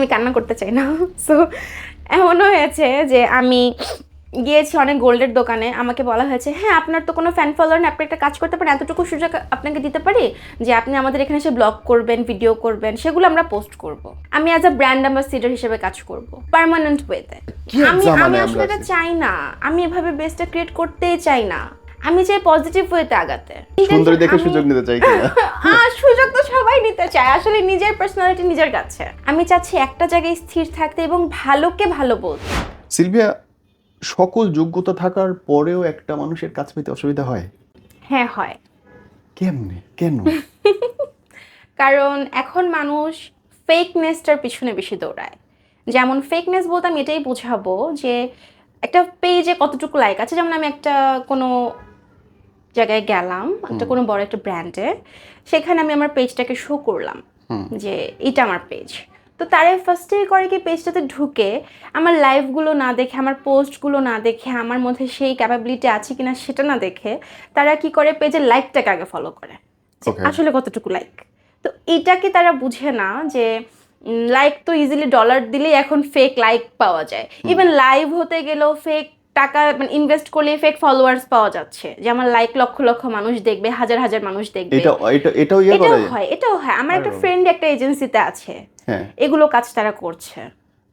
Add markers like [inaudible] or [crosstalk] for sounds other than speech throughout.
আমি কান্না করতে চাই না। সো এমনও হয়েছে যে আমি গিয়েছি অনেক গোল্ডের দোকানে। আমাকে বলা হয়েছে হ্যাঁ আপনার তো কোনো ফ্যান ফলোয়ার আপনি একটা কাজ করতে পারেন এতটুকু সুযোগ আপনাকে দিতে পারি যে আপনি আমাদের এখানে এসে ব্লগ করবেন ভিডিও করবেন সেগুলো আমরা পোস্ট করব। আমি অ্যাজ আ ব্র্যান্ড অ্যাম্বাসিডার হিসেবে কাজ করব পার্মানেন্ট ওয়েতে আমি আমি আসলে এটা চাই না। আমি এভাবে বেসটা ক্রিয়েট করতেই চাই না। আমি চাই পজিটিভ ওয়েতে আগাতে। সুন্দরী দেখে সুযোগ নিতে চাই [laughs] হ্যাঁ সুযোগ তো সবাই নিতে চায়। আসলে নিজের পার্সোনালিটি নিজের কাছে। আমি চাচ্ছি একটা জায়গায় স্থির থাকতে এবং ভালোকে ভালো বলতে। সিলভিয়া সকল যোগ্যতা থাকার পরেও একটা মানুষের কাজ পেতে অসুবিধা হয়? হ্যাঁ হয়। কেমনে? কেন? [laughs] কারণ এখন মানুষ ফেকনেসটার পিছনে বেশি দৌড়ায়। যেমন ফেকনেস বলতে আমি এটাই বোঝাবো যে একটা পেজে কতটুকু লাইক আছে। যেমন আমি একটা কোনো জায়গায় গেলাম একটা কোনো বড় একটা ব্র্যান্ডে সেখানে আমি আমার পেজটাকে শো করলাম যে এটা আমার পেজ তো তারা ফার্স্টে করে কি পেজটাতে ঢুকে আমার লাইভগুলো না দেখে আমার পোস্টগুলো না দেখে আমার মধ্যে সেই ক্যাপাবিলিটি আছে কিনা সেটা না দেখে তারা কি করে পেজের লাইকটাকে আগে ফলো করে। আসলে কতটুকু লাইক তো এটাকে তারা বুঝে না যে লাইক তো ইজিলি ডলার দিলেই এখন ফেক লাইক পাওয়া যায়। ইভেন লাইভ হতে গেলেও ফেক টাকা মানে ইনভেস্ট করলে ফেক ফলোয়ার্স পাওয়া যাচ্ছে। যে আমার লাইক লক্ষ লক্ষ মানুষ দেখবে হাজার হাজার মানুষ দেখবে। এটা এটা এটাও ইয়ে করা যায়। হয় এটাও হয়। আমার একটা ফ্রেন্ড একটা এজেন্সিতে আছে। হ্যাঁ। এগুলো কাজ তারা করছে।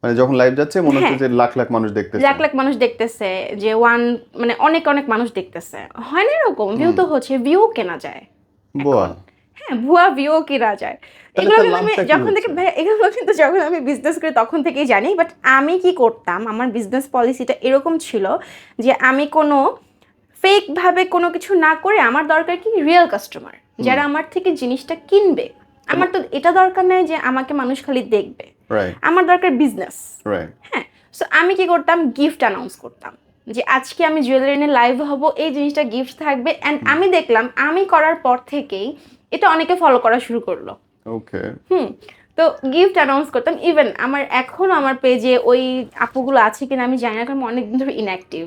মানে যখন লাইভ যাচ্ছে মনে হচ্ছে হ্যাঁ। যে লাখ লাখ মানুষ দেখতেছে। লাখ লাখ মানুষ দেখতেছে যে ওয়ান মানে অনেক অনেক মানুষ দেখতেছে। হয় না এরকম? ভিউ তো হচ্ছে ভিউ কেনা যায়। বল। হ্যাঁ ভুয়া ভিউ কেনা যায়। এগুলো কিন্তু আমি কি যখন থেকে এগুলো কিন্তু যখন আমি বিজনেস করি তখন থেকেই জানি বাট আমি কি করতাম আমার বিজনেস পলিসিটা এরকম ছিল যে আমি কোনো ফেক ভাবে কোনো কিছু না করে আমার দরকার কি রিয়েল কাস্টমার যারা আমার থেকে জিনিসটা কিনবে। আমার তো এটা দরকার নাই যে আমাকে মানুষ খালি দেখবে। আমার দরকার বিজনেস হ্যাঁ সো আমি কি করতাম? গিফট অ্যানাউন্স করতাম যে আজকে আমি জুয়েলারি নিয়ে লাইভ হব এই জিনিসটা গিফট থাকবে। অ্যান্ড আমি দেখলাম আমি করার পর থেকেই এটা অনেকে ফলো করা শুরু করল। ওকে হুম তো গিফট অ্যানাউন্স করতাম ইভেন আমার এখনও আমার পেজে ওই আপুগুলো আছে কিনা আমি জানি না কারণ অনেকদিন ধরে ইনঅ্যাক্টিভ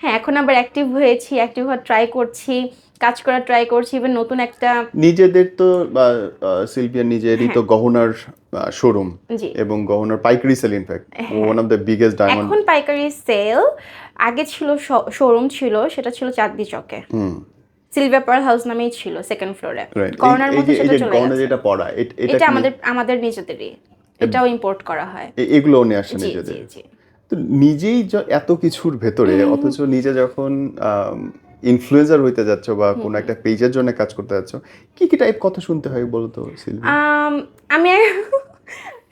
হ্যাঁ এখন আবার অ্যাক্টিভ হয়েছি অ্যাক্টিভ হওয়ার ট্রাই করছি কাজ করার ট্রাই করছি ইভেন নতুন একটা নিজেদের তো বা সিলভিয়া নিজেরই তো গহনার শোরুম জি। এবং গহনার পাইকারি sale in fact one of the biggest diamond এখন পাইকারি সেল আগে ছিল শোরুম ছিল সেটা ছিল চাঁদনি চকে। হুম। সিলভার পার্ল হাউস নামেই ছিল সেকেন্ড ফ্লোরে কর্নার মধ্যে সেটা চলে গেছে। যেটা পড়া এটা আমাদের আমাদের নিজেদেরই। এটাও ইম্পোর্ট করা হয়। এ- এগুলোও নিয়ে জি নিজেদের। তো নিজেই এত কিছুর ভেতরে অথচ নিজে যখন ইনফ্লুয়েন্সার হইতে যাচ্ছ বা কোনো একটা পেজের জন্য কাজ করতে যাচ্ছ কি কি টাইপ কথা শুনতে হয় বলতো সিলভি আম, আমি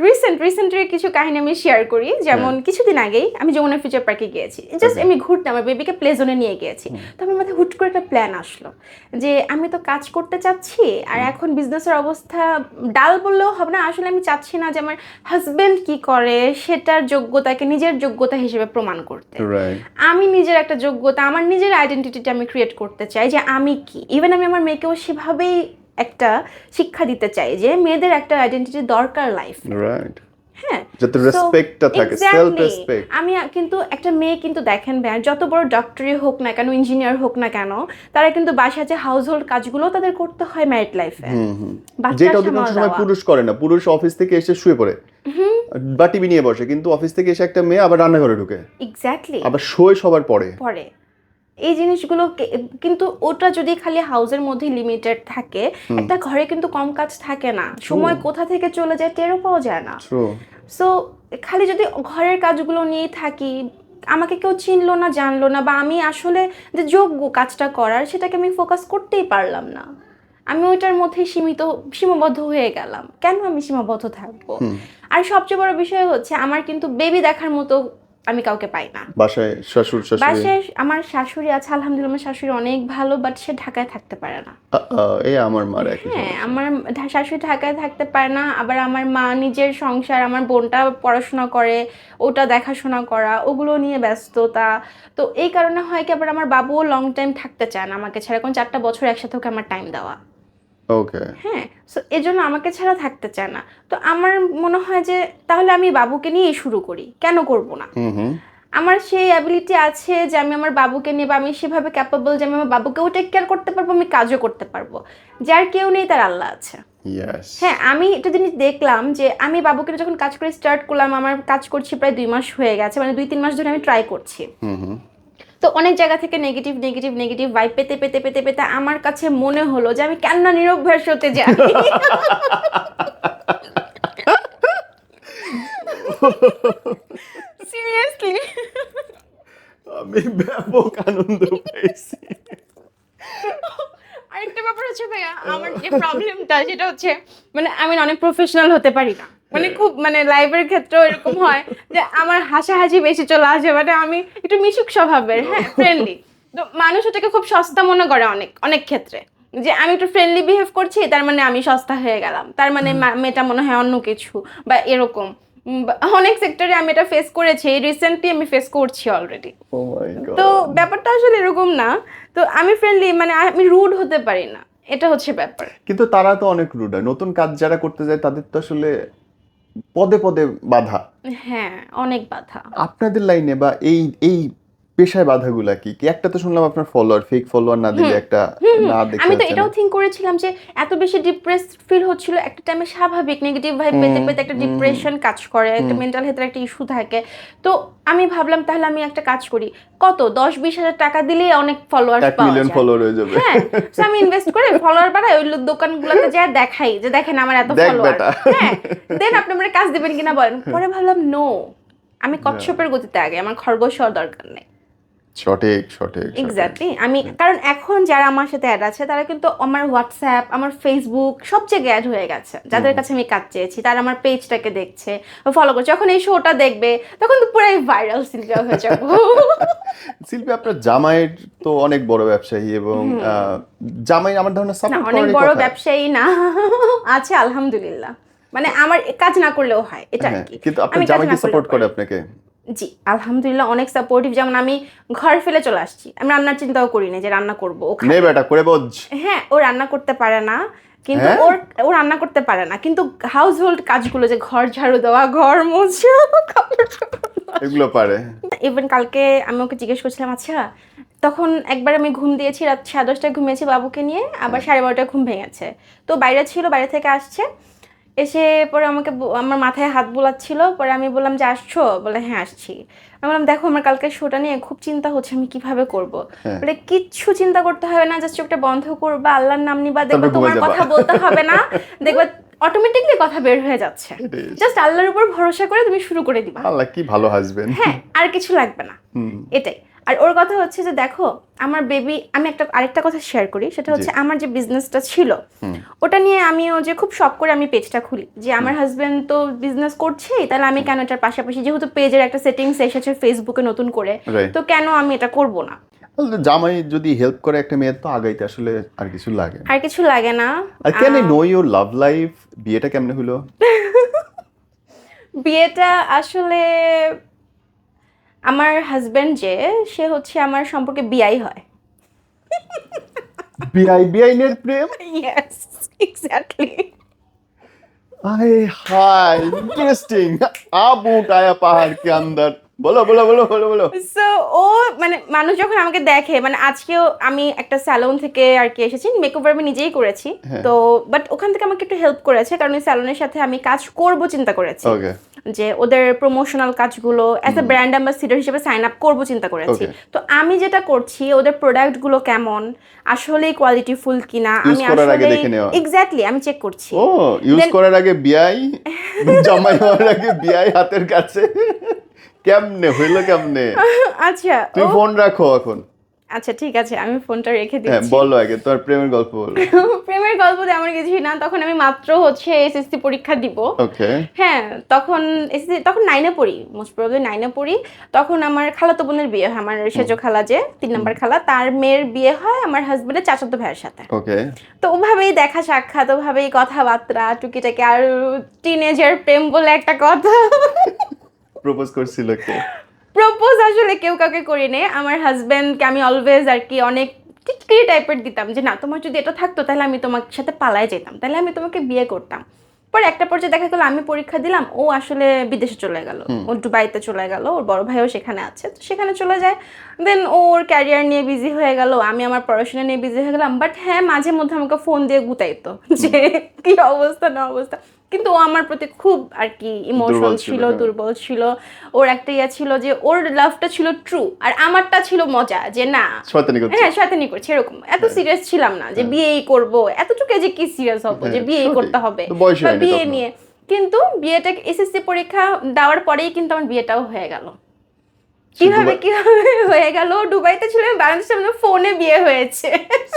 রিসেন্ট রিসেন্টের কিছু কাহিনী আমি শেয়ার করি যেমন কিছুদিন আগেই আমি যমুনা ফিউচার পার্কে গিয়েছি। জাস্ট আমি ঘুরতে আমার বেবিকে প্লে জোনে নিয়ে গিয়েছি। তো আমার মাথায় হুট করে একটা প্ল্যান আসলো যে আমি তো কাজ করতে চাচ্ছি আর এখন বিজনেসের অবস্থা ডাল বললেও হবে না। আসলে আমি চাচ্ছি না যে আমার হাজব্যান্ড কি করে সেটার যোগ্যতাকে নিজের যোগ্যতা হিসেবে প্রমাণ করতে। আমি নিজের একটা যোগ্যতা আমার নিজের আইডেন্টিটিটা আমি ক্রিয়েট করতে চাই যে আমি কি। ইভেন আমি আমার মেয়েকেও সেভাবেই একটা শিক্ষা দিতে চাই যে মেয়েদের একটা আইডেন্টিটি দরকার লাইফ রাইট হ্যাঁ যাতে রেসপেক্টটা থাকে সেলফ রেসপেক্ট আমি কিন্তু একটা মেয়ে কিন্তু দেখেন ভাই যত বড় ডক্টরি হোক না কেন ইঞ্জিনিয়ার হোক না কেন তারা কিন্তু বাসায় যে হাউস হোল্ড কাজগুলো তাদের করতে হয় ম্যারিড লাইফে যেটা অধিকাংশ সময় পুরুষ করে না পুরুষ অফিস থেকে এসে শুয়ে পড়ে। বা টিভি নিয়ে বসে কিন্তু অফিস থেকে এসে একটা মেয়ে আবার রান্নাঘরে ঢুকে। এক্স্যাক্টলি আবার শোয় সবার পরে। পরে। এই জিনিসগুলো কিন্তু ওটা যদি খালি হাউসের মধ্যে লিমিটেড থাকে একটা ঘরে কিন্তু কম কাজ থাকে না। সময় কোথা থেকে চলে যায় টেরও পাওয়া যায় না। সো খালি যদি ঘরের কাজগুলো নিয়েই থাকি আমাকে কেউ চিনলো না জানলো না বা আমি আসলে যে যোগ্য কাজটা করার সেটাকে আমি ফোকাস করতেই পারলাম না। আমি ওইটার মধ্যে সীমিত সীমাবদ্ধ হয়ে গেলাম। কেন আমি সীমাবদ্ধ থাকব? আর সবচেয়ে বড় বিষয় হচ্ছে আমার কিন্তু বেবি দেখার মতো আমি কাউকে পাই না। বাসায় শ্বশুর শাশুড়ি? বাসায় আমার শাশুড়ি আছে আলহামদুলিল্লাহ আমার শাশুড়ি অনেক ভালো বাট সে ঢাকায় থাকতে পারে না। এই আমার মার একই হ্যাঁ আমার শাশুড়ি ঢাকায় থাকতে পারে না আবার আমার মা নিজের সংসার আমার বোনটা পড়াশোনা করে ওটা দেখাশোনা করা ওগুলো নিয়ে ব্যস্ততা। তো এই কারণে হয় কি আবার আমার বাবুও লং টাইম থাকতে চায় না আমাকে ছাড়া এখন চারটা বছর একসাথে ওকে আমার টাইম দেওয়া। ওকে হ্যাঁ সো এই জন্য আমাকে ছাড়া থাকতে চায় না। তো আমার মনে হয় যে তাহলে আমি বাবুকে নিয়েই শুরু করি। কেন করব না? আমার সেই অ্যাবিলিটি আছে যে আমি আমার বাবুকে নিয়ে বা আমি সেভাবে ক্যাপাবল যে আমি আমার বাবুকেও টেক কেয়ার করতে পারব আমি কাজও করতে পারব। যার কেউ নেই তার আল্লাহ আছে। হ্যাঁ আমি একটা জিনিস দেখলাম যে আমি বাবুকে যখন কাজ করে স্টার্ট করলাম আমার কাজ করছি প্রায় দুই মাস হয়ে গেছে মানে দুই তিন মাস ধরে আমি ট্রাই করছি। তো অনেক জায়গা থেকে নেগেটিভ নেগেটিভ নেগেটিভ ভাইব পেতে পেতে পেতে পেতে আমার কাছে মনে হলো যে আমি কেন না নিরভ্যাস হতে যাই? সিরিয়াসলি আমি ব্যাপক আনন্দ পেয়েছি আরেকটা ব্যাপার হচ্ছে ভাইয়া আমার যে প্রবলেমটা সেটা হচ্ছে মানে আমি অনেক প্রফেশনাল হতে পারি না। মানে খুব মানে লাইভের ক্ষেত্রেও এরকম হয় যে আমার হাসাহাসি বেশি চলে আসে মানে আমি একটু মিশুক স্বভাবের হ্যাঁ [laughs] ফ্রেন্ডলি তো মানুষ ওটাকে খুব সস্তা মনে করে অনেক অনেক ক্ষেত্রে। যে আমি একটু ফ্রেন্ডলি বিহেভ করছি তার মানে আমি সস্তা হয়ে গেলাম। তার মানে মেয়েটা মনে হয় অন্য কিছু বা এরকম। অনেক সেক্টরে আমি এটা ফেস করেছি রিসেন্টলি আমি ফেস করছি অলরেডি গড তো ব্যাপারটা আসলে এরকম না। তো আমি ফ্রেন্ডলি মানে আমি রুড হতে পারি না। এটা হচ্ছে ব্যাপার। কিন্তু তারা তো অনেক রুড হয়। নতুন কাজ যারা করতে যায় তাদের তো আসলে পদে পদে বাধা। হ্যাঁ অনেক বাধা। আপনাদের লাইনে বা এই এই পেশায় বাধাগুলা কি? কি একটা তো শুনলাম আপনার ফলোয়ার ফেক ফলোয়ার না দিলে একটা না দেখে আমি তো এটাও না। থিঙ্ক করেছিলাম যে এত বেশি ডিপ্রেস ফিল হচ্ছিল একটা টাইমে স্বাভাবিক নেগেটিভ ভাইব পেতে পেতে একটা ডিপ্রেশন কাজ করে একটা মেন্টাল হেলথের একটা ইস্যু থাকে। তো আমি ভাবলাম তাহলে আমি একটা কাজ করি। কত? দশ বিশ হাজার টাকা দিলেই অনেক ফলোয়ার পাওয়া মিলিয়ন ফলোয়ার হয়ে যাবে। হ্যাঁ আমি ইনভেস্ট করে ফলোয়ার বাড়াই ওই দোকানগুলোতে যা দেখাই যে দেখেন আমার এত ফলোয়ার হ্যাঁ দেন আপনি আমার কাজ দিবেন কিনা বলেন। [laughs] পরে ভাবলাম নো আমি কচ্ছপের গতিতে আগে আমার খরগোশ হওয়ার দরকার নেই। সঠিক সঠিক। এক্স্যাক্টলি আমি কারণ এখন যারা আমার সাথে অ্যাড আছে তারা কিন্তু আমার হোয়াটসঅ্যাপ আমার ফেসবুক সব জায়গায় অ্যাড হয়ে গেছে। যাদের কাছে আমি কাজ চেয়েছি তারা আমার পেজটাকে দেখছে ফলো করছে। যখন এই শোটা দেখবে তখন তো পুরাই ভাইরাল সিলকা হয়ে যাব। শিল্পী [laughs] আপনার জামাইয়ের তো অনেক বড় ব্যবসায়ী এবং জামাই আমার ধারণা সাপোর্ট অনেক বড় ব্যবসায়ী না। [laughs] আছে আলহামদুলিল্লাহ। মানে আমার কাজ না করলেও হয় এটা আর কি। হ্যাঁ, কিন্তু আপনার আমি জামাই কি সাপোর্ট করে আপনাকে। জি আলহামদুলিল্লাহ অনেক সাপোর্টিভ যেমন আমি ঘর ফেলে চলে আসছি। আমি রান্নার চিন্তাও করি না যে রান্না করব ও নে বেটা করে বোঝ। হ্যাঁ ও রান্না করতে পারে না কিন্তু হ্যাঁ? ওর ও রান্না করতে পারে না। কিন্তু হাউস হোল্ড কাজগুলো যে ঘর ঝাড়ু দেওয়া ঘর মোছা এগুলো পারে। ইভেন কালকে আমি ওকে জিজ্ঞেস করছিলাম আচ্ছা তখন একবার আমি ঘুম দিয়েছি রাত সাড়ে দশটায় ঘুমিয়েছি বাবুকে নিয়ে আবার সাড়ে বারোটায় ঘুম ভেঙেছে। তো বাইরে ছিল বাইরে থেকে আসছে। এসে পরে আমাকে আমার মাথায় হাত বোলাচ্ছিল পরে আমি বললাম যে আসছো? বলে হ্যাঁ আসছি। আমি বললাম দেখো আমার কালকে শোটা নিয়ে খুব চিন্তা হচ্ছে আমি কীভাবে করব? হ্যাঁ। বলে কিচ্ছু চিন্তা করতে হবে না জাস্ট চোখটা বন্ধ করবা আল্লাহর নাম নিবা দেখবা তোমার কথা বলতে হবে না দেখবা অটোমেটিকলি কথা বের হয়ে যাচ্ছে। জাস্ট আল্লাহর উপর ভরসা করে তুমি শুরু করে দিবা। আল্লাহ কি ভালো হাসবেন হ্যাঁ আর কিছু লাগবে না। এটাই। আর ওর কথা হচ্ছে যে দেখো আমার বেবি আমি একটা আরেকটা কথা শেয়ার করি সেটা হচ্ছে আমার যে বিজনেসটা ছিল ওটা নিয়ে আমিও যে খুব শখ করে আমি পেজটা খুলি যে আমার হাজব্যান্ড তো বিজনেস করছেই তাহলে আমি কেন এটার পাশাপাশি যেহেতু পেজের একটা সেটিংস এসেছে ফেসবুকে নতুন করে তো কেন আমি এটা করব না? জামাই যদি হেল্প করে একটা মেয়ের তো আগাইতে আসলে আর কিছু লাগে আর কিছু লাগে না। আর কেন নো ইউর লাভ লাইফ বিয়েটা কেমনে হলো? [laughs] বিয়েটা আসলে আমার হাজবেন্ড যে সে হচ্ছে আমার সম্পর্কে বিয়াই হয়। বিআই বিআইনের প্রেম? ইয়েস এক্স্যাক্টলি আরে হাই ইন্টারেস্টিং আবু টায়া পাহাড় কে আন্দার। বলো বলো বলো বলো বলো। সো ও মানে মানুষ যখন আমাকে দেখে মানে আজকেও আমি একটা স্যালন থেকে আর কি এসেছি মেকওভার আমি নিজেই করেছি। হ্যাঁ। তো বাট ওখান থেকে আমাকে একটু হেল্প করেছে কারণ ওই স্যালনের সাথে আমি কাজ করব চিন্তা করেছি। ওকে যে ওদের প্রমোশনাল কাজগুলো অ্যাজ এ ব্র্যান্ড অ্যাম্বাসিডর হিসেবে সাইন আপ করব চিন্তা করেছি। তো আমি যেটা করছি ওদের প্রোডাক্টগুলো কেমন আসলেই কোয়ালিটিফুল কিনা আমি আসলে এক্স্যাক্টলি আমি চেক করছি। ও ইউজ করার আগে বিআই [laughs] জামাই হওয়ার আগে বিআই হাতের কাছে? কেমনে হইল কেমনে? আচ্ছা ও ফোন রাখো এখন। আচ্ছা ঠিক আছে আমি ফোনটা রেখে হ্যাঁ দিচ্ছি। বলো আগে তোমার প্রেমের গল্প বলো। [laughs] প্রেমের গল্প তেমন কিছুই না তখন আমি মাত্র হচ্ছে এসএসসি পরীক্ষা দিব। ওকে হ্যাঁ তখন এসএসসি তখন নাইনে পড়ি মোস্ট প্রবলি নাইনে পড়ি। তখন আমার খালাতো বোনের বিয়ে হয় আমার সেজো খালা যে তিন নম্বর খালা তার মেয়ের বিয়ে হয় আমার হাজবেন্ডের চাচাতো ভাইয়ের সাথে। ওকে তো ওভাবেই দেখা সাক্ষাৎ ওভাবেই কথাবার্তা টুকিটাকি আর টিনেজার প্রেম বলে একটা কথা। [laughs] প্রপোজ করছিল কে? প্রপোজ আসলে কেউ কাউকে করি নে আমার হাজব্যান্ডকে আমি অলওয়েজ আর কি অনেক টিটকিরি টাইপের দিতাম যে না তোমার যদি এটা থাকতো তাহলে আমি তোমার সাথে পালায় যেতাম তাহলে আমি তোমাকে বিয়ে করতাম। পরে একটা পর্যায়ে দেখা গেলো আমি পরীক্ষা দিলাম ও আসলে বিদেশে চলে গেল। ও দুবাইতে চলে গেল ওর বড় ভাইও সেখানে আছে তো সেখানে চলে যায়। দেন ওর ক্যারিয়ার নিয়ে বিজি হয়ে গেল আমি আমার পড়াশোনা নিয়ে বিজি হয়ে গেলাম বাট হ্যাঁ মাঝে মধ্যে আমাকে ফোন দিয়ে গুতাইতো যে কি অবস্থা না অবস্থা? কিন্তু ও আমার প্রতি খুব আর কি ইমোশন ছিল, হ্যাঁ। দুর্বল ছিল। ওর একটা ইয়া ছিল যে ওর লাভটা ছিল ট্রু আর আমারটা ছিল মজা যে না। হ্যাঁ শয়তানি করছে এরকম। এত সিরিয়াস ছিলাম না যে বিয়েই করব। এতটুকু যে কি সিরিয়াস হব যে হ্যাঁ, বিয়েই করতে হবে। বা বিয়ে নিয়ে। কিন্তু বিয়েটা এসএসসি পরীক্ষা দেওয়ার পরেই কিন্তু আমার বিয়েটাও হয়ে গেল। কীভাবে কীভাবে হয়ে গেল? দুবাইতে ছিল বাংলাদেশে ফোনে বিয়ে হয়েছে।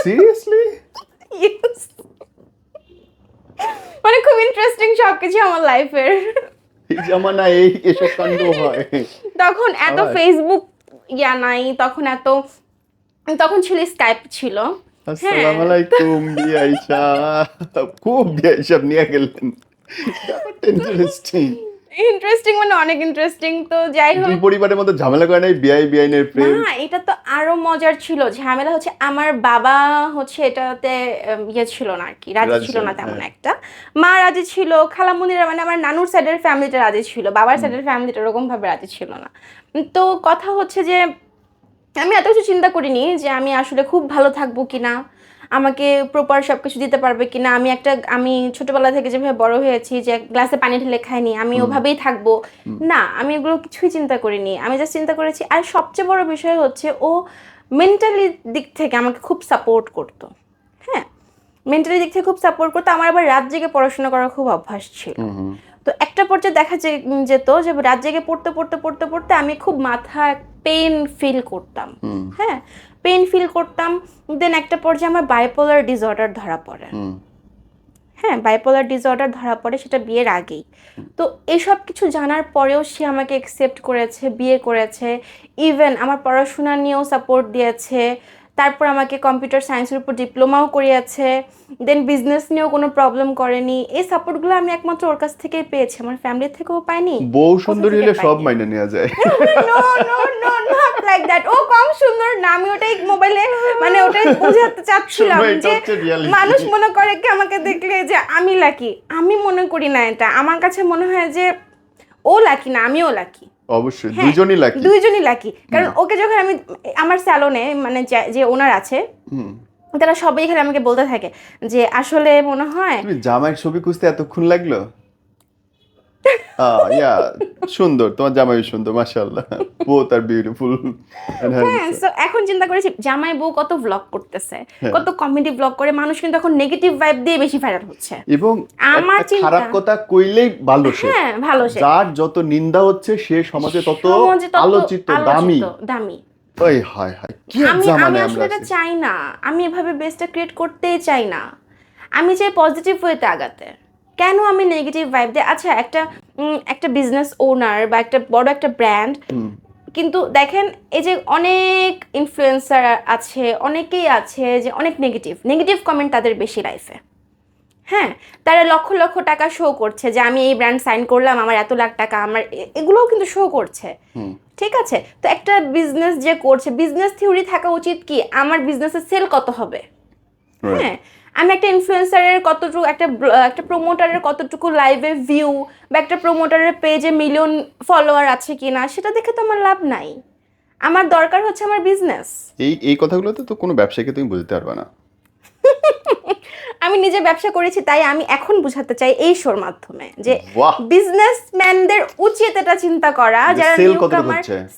সিরিয়াসলি [laughs] ইন্টারেস্টিং সবকিছু আমার লাইফের এই জামানা এই এসব কাণ্ড হয়। তখন এত ফেসবুক ইয়া নাই তখন এত তখন ছিল স্কাইপ ছিল। আসসালামু আলাইকুম বিআইশা খুব বিআইশা নিয়ে গেলেন ইন্টারেস্টিং ইন্টারেস্টিং মানে অনেক ইন্টারেস্টিং তো যাই হোক। দুই পরিবারের মধ্যে ঝামেলা করে নাই বিআই বিআইনের প্রেম? না এটা তো আরও মজার ছিল। ঝামেলা হচ্ছে আমার বাবা হচ্ছে এটাতে ইয়ে ছিল না আর কি রাজি রাজি ছিল না তেমন হ্যাঁ। একটা। মা রাজি ছিল খালামুনিরা মানে আমার নানুর সাইডের ফ্যামিলিটা রাজি ছিল বাবার সাইডের ফ্যামিলিটা এরকম ভাবে রাজি ছিল না। তো কথা হচ্ছে যে আমি এত কিছু চিন্তা করিনি যে আমি আসলে খুব ভালো থাকব কিনা আমাকে প্রপার সব কিছু দিতে পারবে কিনা। আমি একটা আমি ছোটবেলা থেকে যেভাবে বড় হয়েছি যে গ্লাসে পানি ঢেলে খাইনি আমি ওভাবেই থাকব। না আমি এগুলো কিছুই চিন্তা করিনি। আমি জাস্ট চিন্তা করেছি আর সবচেয়ে বড় বিষয় হচ্ছে ও মেন্টালি দিক থেকে আমাকে খুব সাপোর্ট করতো। হ্যাঁ মেন্টালি দিক থেকে খুব সাপোর্ট করতো। আমার আবার রাত জেগে পড়াশোনা করার খুব অভ্যাস ছিল। তো একটা পর্যায়ে দেখা যে- যেত যে রাত জেগে পড়তে পড়তে পড়তে পড়তে আমি খুব মাথা পেন ফিল করতাম। হ্যাঁ? পেন ফিল করতাম। দেন একটা পর্যায়ে আমার বাইপোলার ডিসঅর্ডার ধরা পড়ে। হ্যাঁ বাইপোলার ডিসঅর্ডার ধরা পড়ে সেটা বিয়ের আগেই। তো এসব কিছু জানার পরেও সে আমাকে অ্যাকসেপ্ট করেছে বিয়ে করেছে। ইভেন আমার পড়াশোনা নিয়েও সাপোর্ট দিয়েছে। তারপর আমাকে কম্পিউটার সায়েন্সের উপর ডিপ্লোমাও করিয়েছে দেন বিজনেস নিয়েও কোনো প্রবলেম করেনি। এই সাপোর্টগুলো আমি একমাত্র ওর কাছ থেকেই পেয়েছি আমার ফ্যামিলি থেকেও পাইনি। বউ সুন্দরী হলে সব মাইনে নেওয়া যায়। No no no not like that ও কম সুন্দর না আমি ওটাই মোবাইলে মানে ওটাই বোঝাতে চাচ্ছিলাম যে মানুষ মনে করে কি আমাকে দেখলে যে আমি লাকি আমি মনে করি না এটা। আমার কাছে মনে হয় যে ও লাকি না আমিও লাকি অবশ্যই দুইজনই দুজনই লাকি দুইজনই লাকি কারণ ওকে যখন আমি আমার স্যালনে মানে যে- ওনার আছে। তারা সবাই এখানে আমাকে বলতে থাকে যে আসলে মনে হয় জামাই ছবি খুঁজতে এতক্ষণ লাগল? ইয়া সুন্দর তোমার জামাই সুন্দর মাশাআল্লাহ। বোথ আর বিউটিফুল এখন চিন্তা করেছি জামাই বউ কত ব্লগ করতেছে হ্যাঁ। কত কমেডি ব্লগ করে মানুষ কিন্তু এখন নেগেটিভ ভাইব দিয়ে বেশি ভাইরাল হচ্ছে। এবং আমার খারাপ কথা কইলেই ভালো সে। হ্যাঁ ভালো সে। যার যত নিন্দা হচ্ছে সে সমাজে তত আলোচিত দামি। দামি। ওই হায় হায় কি আমি আসলে এটা চাই না। আমি এভাবে বেসটা ক্রিয়েট করতেই চাই না। আমি চাই পজিটিভ ওয়েতে আগাতে। কেন আমি নেগেটিভ ভাইব দিই? আচ্ছা একটা একটা বিজনেস ওনার বা একটা বড় একটা ব্র্যান্ড কিন্তু দেখেন এই যে অনেক ইনফ্লুয়েন্সার আছে অনেকেই আছে যে অনেক নেগেটিভ নেগেটিভ কমেন্ট তাদের বেশি লাইফে হ্যাঁ তারা লক্ষ লক্ষ টাকা শো করছে যে আমি এই ব্র্যান্ড সাইন করলাম আমার এত লাখ টাকা আমার এগুলোও কিন্তু শো করছে। ঠিক আছে? তো একটা বিজনেস যে করছে বিজনেস থিওরি থাকা উচিত কি? আমার বিজনেসের সেল কত হবে? হ্যাঁ আমি একটা ইনফ্লুয়েন্সারের কতটুকু, একটা একটা প্রোমোটারের কতটুকু লাইভে ভিউ বা একটা প্রোমোটারের পেজে মিলিয়ন ফলোয়ার আছে কি না সেটা দেখে তো আমার লাভ নাই। আমার দরকার হচ্ছে আমার বিজনেস এই এই কথাগুলোতে তো কোনো ব্যবসায়ীকে তুমি বুঝতে পারবে না। আমি নিজে ব্যবসা করেছি তাই আমি এখন বুঝাতে চাই এই শোর মাধ্যমে যে বিজনেসম্যানদের উচিত এটা চিন্তা করা যারা।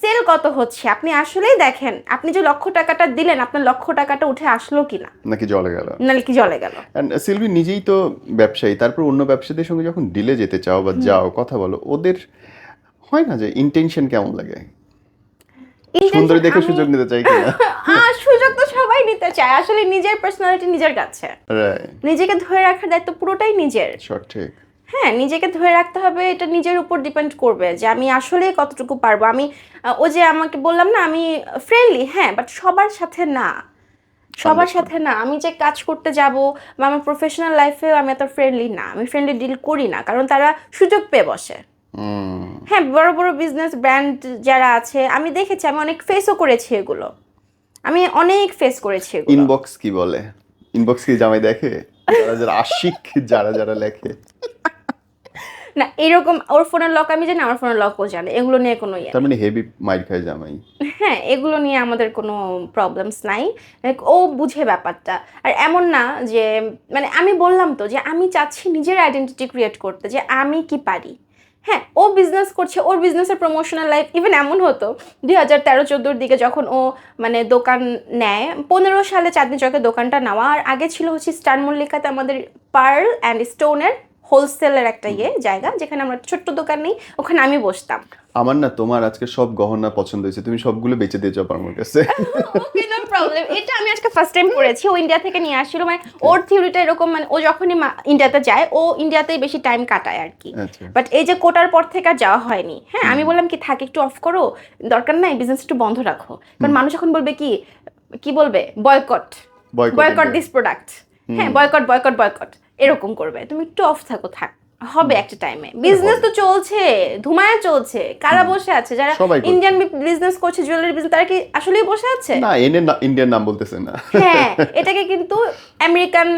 সেল কত হচ্ছে? আপনি আসলেই দেখেন আপনি যে লক্ষ টাকাটা দিলেন আপনার লক্ষ টাকাটা উঠে আসলো কিনা? নাকি জলে গেল? নাহলে কি জলে গেল? সিলভি নিজেই তো ব্যবসায়ী তারপর অন্য ব্যবসায়ীদের সঙ্গে যখন ডিলে যেতে চাও বা যাও কথা বলো ওদের হয় না যে ইন্টেনশন কেমন লাগে? সুন্দরী দেখে সুযোগ নিতে চাই কিনা? তো [laughs] সবাই নিতে চায়। আসলে নিজের পার্সোনালিটি নিজের কাছে। নিজেকে ধরে রাখার দায়িত্ব পুরোটাই নিজের। সঠিক হ্যাঁ নিজেকে ধরে রাখতে হবে এটা নিজের উপর ডিপেন্ড করবে যে আমি আসলে কতটুকু পারব। আমি ও যে আমাকে বললাম না আমি ফ্রেন্ডলি হ্যাঁ বাট সবার সাথে না। সবার সাথে না। আমি যে কাজ করতে যাব বা আমার প্রফেশনাল লাইফেও আমি এত ফ্রেন্ডলি না। আমি ফ্রেন্ডলি ডিল করি না কারণ তারা সুযোগ পেয়ে বসে। হ্যাঁ বড় বড় বিজনেস ব্র্যান্ড যারা আছে আমি দেখেছি আমি অনেক ফেসও করেছি এগুলো। আমি অনেক ফেস করেছি ইনবক্স কি বলে? ইনবক্স কি জামাই দেখে? যারা যারা আশিক যারা যারা লেখে। না এরকম ওর ফোনের লক আমি জানি আমার ফোনের লক ও জানে। এগুলো নিয়ে কোনো ইয়ে তার মানে হেভি মাইর খায় জামাই। হ্যাঁ এগুলো নিয়ে আমাদের কোনো প্রবলেমস নাই। ও বুঝে ব্যাপারটা। আর এমন না যে মানে আমি বললাম তো যে আমি চাচ্ছি নিজের আইডেন্টিটি ক্রিয়েট করতে যে আমি কি পারি। হ্যাঁ ও বিজনেস করছে, ওর বিজনেসের প্রমোশনাল লাইফ ইভেন এমন হতো। দুই হাজার তেরো, চোদ্দোর দিকে যখন ও মানে দোকান নেয়, পনেরো সালে চাঁদনি চকে দোকানটা নেওয়া, আর আগে ছিল হচ্ছে স্টার মল্লিকাতে আমাদের পার্ল অ্যান্ড স্টোনের হোলসেলের একটা ইয়ে জায়গা, যেখানে আমরা ছোট্ট দোকান নেই, ওখানে আমি বসতাম। আমার না তোমার আজকে সব গহনা পছন্দ হয়েছে। তুমি সবগুলো বেচে দিয়েছ আমার কাছে। ওকে নো প্রবলেম এটা আমি আজকে ফার্স্ট টাইম পড়েছি ও ইন্ডিয়া থেকে নিয়ে আসছিল। মানে ওর থিওরিটা এরকম মানে ও যখনই ইন্ডিয়াতে যায় ও ইন্ডিয়াতেই বেশি টাইম কাটায় আর কি আচ্ছা। বাট এই যে কোটার পর থেকে আর যাওয়া হয়নি হ্যাঁ আমি বললাম কি থাকে একটু অফ করো। দরকার নাই বিজনেস একটু বন্ধ রাখো। কারণ মানুষ এখন বলবে কি কি বলবে? Boycott boycott. দিস প্রোডাক্ট হ্যাঁ বয়কট বয়কট বয়কট এরকম করবে। তুমি একটু অফ থাকো থাক। হবে একটা টাইমে বিজনেস তো চলছে ধুমায় চলছে কারা বসে আছে? যারা ইন্ডিয়ান বিজনেস করছে জুয়েলারি বিজনেস তারা কি আসলেই বসে আছে? না এনে না নাম বলতেছে না। হ্যাঁ এটাকে কিন্তু আমেরিকান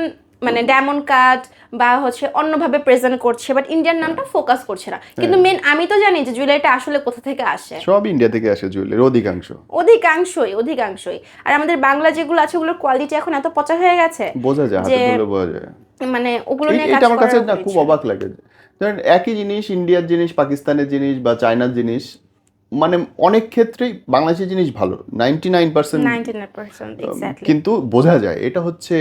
মানে ডায়মন্ড কাট বা হচ্ছে অন্যভাবে প্রেজেন্ট করছে বাট ইন্ডিয়ান নামটা ফোকাস করছে না। কিন্তু মেন আমি তো জানি যে জুয়েলারিটা আসলে কোথা থেকে আসে। সব ইন্ডিয়া থেকে আসে জুয়েলারি অধিকাংশ। অধিকাংশই অধিকাংশই। আর আমাদের বাংলা যেগুলো আছে ওগুলোর কোয়ালিটি এখন এত পচা হয়ে গেছে বোঝা যায় হাতে বোঝা যায়। মানে ওগুলো নিয়ে কাজ আমার কাছে না খুব অবাক লাগে। ধরেন একই জিনিস ইন্ডিয়ার জিনিস পাকিস্তানের জিনিস বা চায়নার জিনিস মানে অনেক ক্ষেত্রেই বাংলাদেশের জিনিস ভালো। নাইনটি নাইন পার্সেন্ট 99% কিন্তু বোঝা যায় এটা হচ্ছে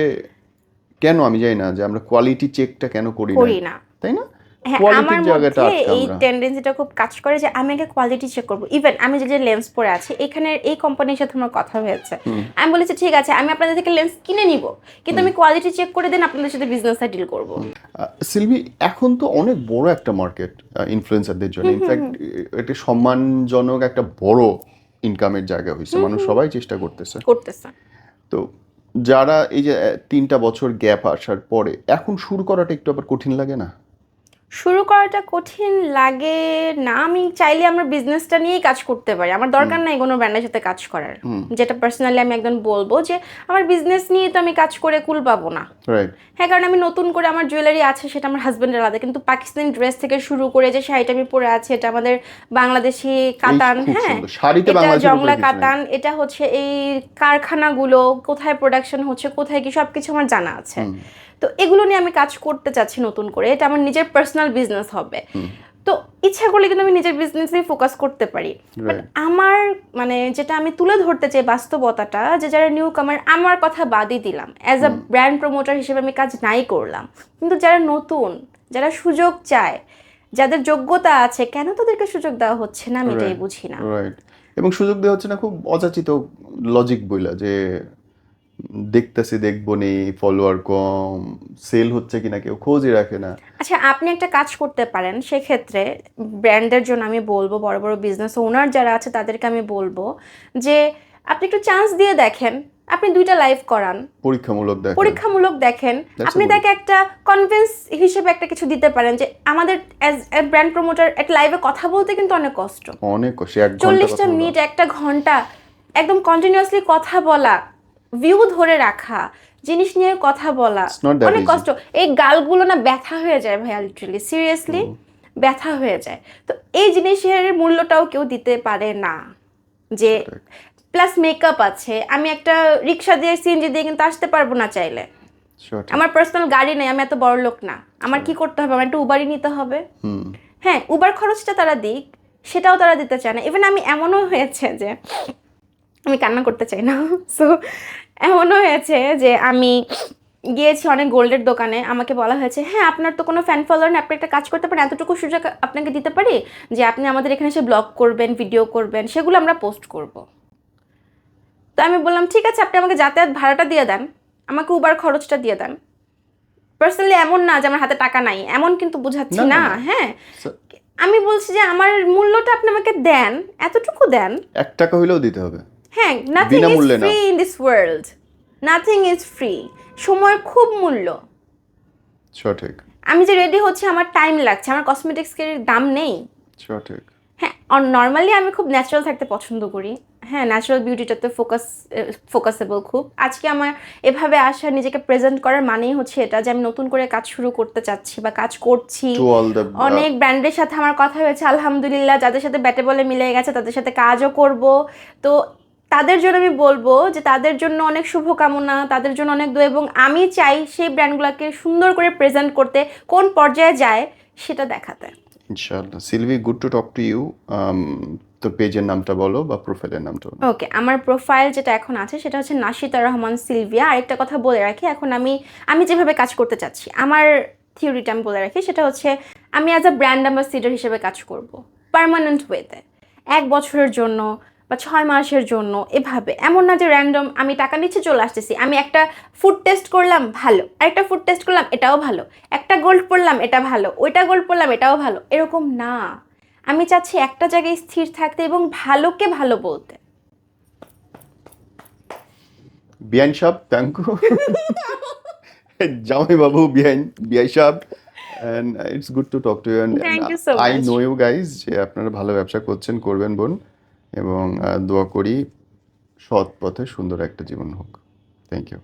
কেন আমি জানি না যে আমরা কোয়ালিটি চেকটা কেন করি না? তাই না? হ্যাঁ আমার মধ্যে এই টেন্ডেন্সিটা খুব কাজ করে যে আমি আগে কোয়ালিটি চেক করব। ইভেন আমি যে লেন্স পরে আছি এখানে এই কোম্পানির সাথে আমার কথা হয়েছে। আমি বলেছি ঠিক আছে আমি আপনাদের থেকে লেন্স কিনে নিব। কিন্তু আমি কোয়ালিটি চেক করে দেন আপনাদের সাথে বিজনেসটা ডিল করব। সিলভি এখন তো অনেক বড় একটা মার্কেট ইনফ্লুয়েন্সারদের জন্য। ইনফ্যাক্ট এটা সম্মানজনক একটা বড় ইনকামের জায়গা হয়েছে মানুষ সবাই চেষ্টা করতেছে। করতেছে। তো যারা এই যে তিনটা বছর গ্যাপ আসার পরে, এখন শুরু করাটা একটু আবার কঠিন লাগে না? শুরু করাটা কঠিন লাগে না। আমি চাইলে আমার বিজনেসটা নিয়েই কাজ করতে পারি। আমার দরকার নাই কোনো ব্র্যান্ডের সাথে কাজ করার। যেটা পার্সোনালি আমি একদম বলব যে আমার বিজনেস নিয়ে তো আমি কাজ করে কুল পাবো না। হ্যাঁ কারণ আমি নতুন করে আমার জুয়েলারি আছে সেটা আমার হাজব্যান্ডের আলাদা। কিন্তু পাকিস্তানি ড্রেস থেকে শুরু করে যে শাড়িটা আমি পরে আছে এটা আমাদের বাংলাদেশি কাতান হ্যাঁ এটা জংলা কাতান এটা হচ্ছে এই কারখানাগুলো কোথায় প্রোডাকশন হচ্ছে কোথায় কি সবকিছু আমার জানা আছে। তো এগুলো নিয়ে আমি কাজ করতে চাচ্ছি নতুন করে। এটা আমার নিজের পার্সোনাল বিজনেস হবে। তো ইচ্ছা করলে কিন্তু আমি নিজের বিজনেসেই ফোকাস করতে পারি। বাট আমার মানে যেটা আমি তুলে ধরতে চাই বাস্তবতাটা যে যারা নিউ কামার আমার কথা বাদই দিলাম। অ্যাজ আ ব্র্যান্ড প্রমোটার হিসেবে আমি কাজ নাই করলাম। কিন্তু যারা নতুন যারা সুযোগ চায় যাদের যোগ্যতা আছে কেন তাদেরকে সুযোগ দেওয়া হচ্ছে না? আমি এটাই. বুঝি না। এবং সুযোগ দেওয়া হচ্ছে না খুব অযাচিত লজিক বইলা যে দেখতেছি দেখব নেই ফলোয়ার কম সেল হচ্ছে কিনা কেউ খোঁজই রাখে না। আচ্ছা আপনি একটা কাজ করতে পারেন সেক্ষেত্রে ব্র্যান্ডের জন্য আমি বলব বড় বড় বিজনেস ওনার যারা আছে তাদেরকে আমি বলব যে আপনি একটু চান্স দিয়ে দেখেন আপনি দুইটা লাইভ করান। পরীক্ষামূলক দেখ পরীক্ষামূলক দেখেন। আপনি তাকে একটা কনভিন্স হিসেবে একটা কিছু দিতে পারেন যে আমাদের অ্যাজ এ ব্র্যান্ড প্রমোটার একটা লাইভে কথা বলতে কিন্তু অনেক কষ্ট। অনেক কষ্ট এক ঘণ্টা চল্লিশটা কথা বলা। মিনিট একটা ঘণ্টা একদম কন্টিনিউয়াসলি কথা বলা। ভিউ ধরে রাখা জিনিস নিয়ে কথা বলা অনেক কষ্ট। এই গালগুলো না ব্যথা হয়ে যায় ভাইয়া লিটারালি সিরিয়াসলি ব্যথা হয়ে যায়। তো এই জিনিসের মূল্যটাও কেউ দিতে পারে না। যে প্লাস মেকআপ আছে আমি একটা রিক্সা দিয়ে সিএনজি দিয়ে কিন্তু আসতে পারব না চাইলে। আমার পার্সোনাল গাড়ি নেই আমি এত বড় লোক না। আমার কি করতে হবে? আমার একটা উবারই নিতে হবে। হ্যাঁ উবার খরচটা তারা দিক সেটাও তারা দিতে চায় না। ইভেন আমি এমনও হয়েছে যে আমি কান্না করতে চাই না। [laughs] সো এমনও হয়েছে যে আমি গিয়েছি অনেক গোল্ডের দোকানে আমাকে বলা হয়েছে হ্যাঁ আপনার তো কোনো ফ্যান ফলোয়ার নেই আপনি একটা কাজ করতে পারেন এতটুকু সুযোগ আপনাকে দিতে পারি যে আপনি আমাদের এখানে এসে ব্লগ করবেন ভিডিও করবেন সেগুলো আমরা পোস্ট করব। তো আমি বললাম ঠিক আছে আপনি আমাকে যাতায়াত ভাড়াটা দিয়ে দেন আমাকে উবার খরচটা দিয়ে দেন। পার্সোনালি এমন না যে আমার হাতে টাকা নাই এমন কিন্তু বুঝাচ্ছি না। হ্যাঁ। আমি বলছি যে আমার মূল্যটা আপনি আমাকে দেন এতটুকু দেন। এক টাকা হইলেও দিতে হবে। হ্যাঁ নাথিং ইজ বিনামূল্যে না। Free in this world nothing is free সময়ের খুব মূল্য। সঠিক। আমি যে রেডি হচ্ছে আমার টাইম লাগছে। আমার কসমেটিক্সের দাম নেই। সঠিক। হ্যাঁ নর্মালি আমি খুব ন্যাচারাল থাকতে পছন্দ করি। হ্যাঁ ন্যাচারাল বিউটিটাতে ফোকাস ফোকাসেবল খুব। আজকে আমার এভাবে আসা নিজেকে প্রেজেন্ট করার মানেই হচ্ছে এটা যে আমি নতুন করে কাজ শুরু করতে চাচ্ছি বা কাজ করছি। টু অল দ্য অনেক ব্র্যান্ডের সাথে আমার কথা হয়েছে আলহামদুলিল্লাহ যাদের সাথে ব্যাটে বলে মিলে গেছে তাদের সাথে কাজও করব। তো তাদের জন্য আমি বলব যে তাদের জন্য অনেক শুভকামনা তাদের জন্য অনেক দোয়া এবং আমি চাই সেই ব্র্যান্ডগুলোকে সুন্দর করে প্রেজেন্ট করতে কোন পর্যায়ে যায় সেটা দেখাতে। ইনশাআল্লাহ। Silvi good to talk to you তোর পেজের নামটা বলো বা প্রোফাইলের নামটা বলো। ওকে আমার প্রোফাইল যেটা এখন আছে সেটা হচ্ছে নাশিতা রহমান সিলভিয়া। আরেকটা কথা বলে রাখি এখন আমি আমি যেভাবে কাজ করতে চাচ্ছি আমার থিওরিটা আমি বলে রাখি সেটা হচ্ছে আমি অ্যাজ আ ব্র্যান্ড অ্যাম্বাসিডার হিসেবে কাজ করব পার্মানেন্ট ওয়েতে এক বছরের জন্য বা ছয় মাসের জন্য এভাবে। এমন না যে র্যান্ডম আমি টাকা নিচ্ছে চলে আসতেছি আমি একটা ফুড টেস্ট করলাম ভালো। আরেকটা ফুড টেস্ট করলাম এটাও ভালো। একটা গোল্ড পড়লাম এটা ভালো। ওইটা গোল্ড পড়লাম এটাও ভালো। এরকম না। আমি চাচ্ছি একটা জায়গায় স্থির থাকতে এবং ভালোকে ভালো বলতে। বিয়ান সাহেব থ্যাংক [laughs] জামাই বাবু বিয়ান বিয়াই you. And, Thank and you so I much. know you guys যে আপনারা ভালো ব্যবসা করছেন করবেন বোন। এবং দোয়া করি সৎ পথে সুন্দর একটা জীবন হোক। Thank you